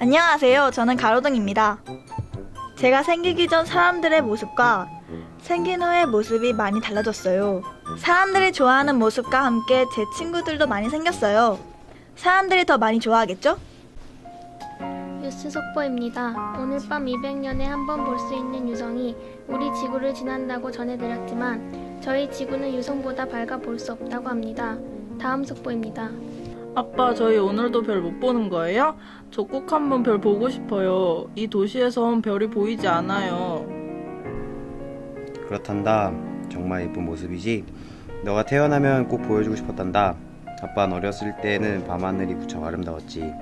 안녕하세요. 저는 가로등입니다. 제가 생기기 전 사람들의 모습과 생긴 후의 모습이 많이 달라졌어요. 사람들이 좋아하는 모습과 함께 제 친구들도 많이 생겼어요. 사람들이 더 많이 좋아하겠죠? 뉴스 속보입니다. 오늘 밤 200년에 한 번 볼 수 있는 유성이 우리 지구를 지난다고 전해드렸지만 저희 지구는 유성보다 밝아 볼 수 없다고 합니다. 다음 속보입니다. 아빠, 저희 오늘도 별 못 보는 거예요? 저 꼭 한번 별 보고 싶어요. 이 도시에선 별이 보이지 않아요. 그렇단다. 정말 예쁜 모습이지. 너가 태어나면 꼭 보여주고 싶었단다. 아빠는 어렸을 때는 밤하늘이 무척 아름다웠지.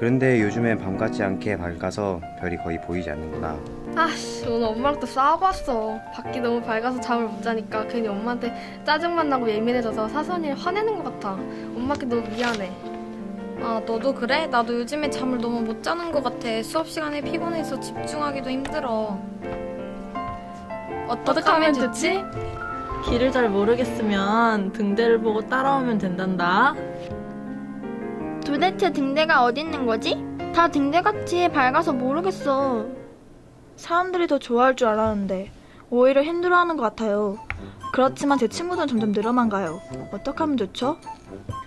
그런데 요즘엔 밤 같지 않게 밝아서 별이 거의 보이지 않는구나. 아씨 오늘 엄마랑 또 싸우고 왔어 밖이 너무 밝아서 잠을 못 자니까 괜히 엄마한테 짜증만 나고 예민해져서 사소한 일 화내는 것 같아 엄마께 너무 미안해 아, 너도 그래? 나도 요즘에 잠을 너무 못 자는 것 같아. 수업 시간에 피곤해서 집중하기도 힘들어. 어떻게 하면 좋지? 길을 잘 모르겠으면 등대를 보고 따라오면 된단다. 도대체 등대가 어디 있는 거지? 다 등대같이 밝아서 모르겠어. 사람들이 더 좋아할 줄 알았는데 오히려 힘들어하는 것 같아요. 그렇지만 제 친구들은 점점 늘어만 가요. 어떻게 하면 좋죠?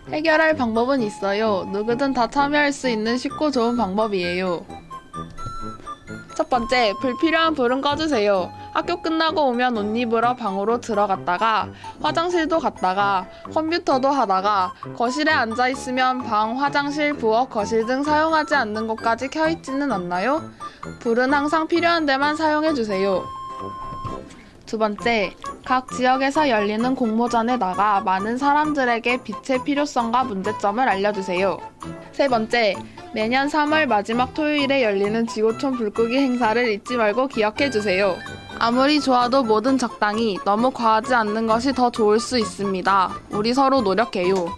해결할 방법은 있어요. 누구든 다 참여할 수 있는 쉽고 좋은 방법이에요. 첫 번째, 불필요한 불은 꺼주세요. 학교 끝나고 오면 옷 입으러 방으로 들어갔다가, 화장실도 갔다가, 컴퓨터도 하다가, 거실에 앉아 있으면 방, 화장실, 부엌, 거실 등 사용하지 않는 곳까지 켜있지는 않나요? 불은 항상 필요한 데만 사용해 주세요. 두 번째, 각 지역에서 열리는 공모전에 나가 많은 사람들에게 빛의 필요성과 문제점을 알려주세요. 세 번째, 매년 3월 마지막 토요일에 열리는 지구촌 불끄기 행사를 잊지 말고 기억해 주세요. 아무리 좋아도 뭐든 적당히 너무 과하지 않는 것이 더 좋을 수 있습니다. 우리 서로 노력해요.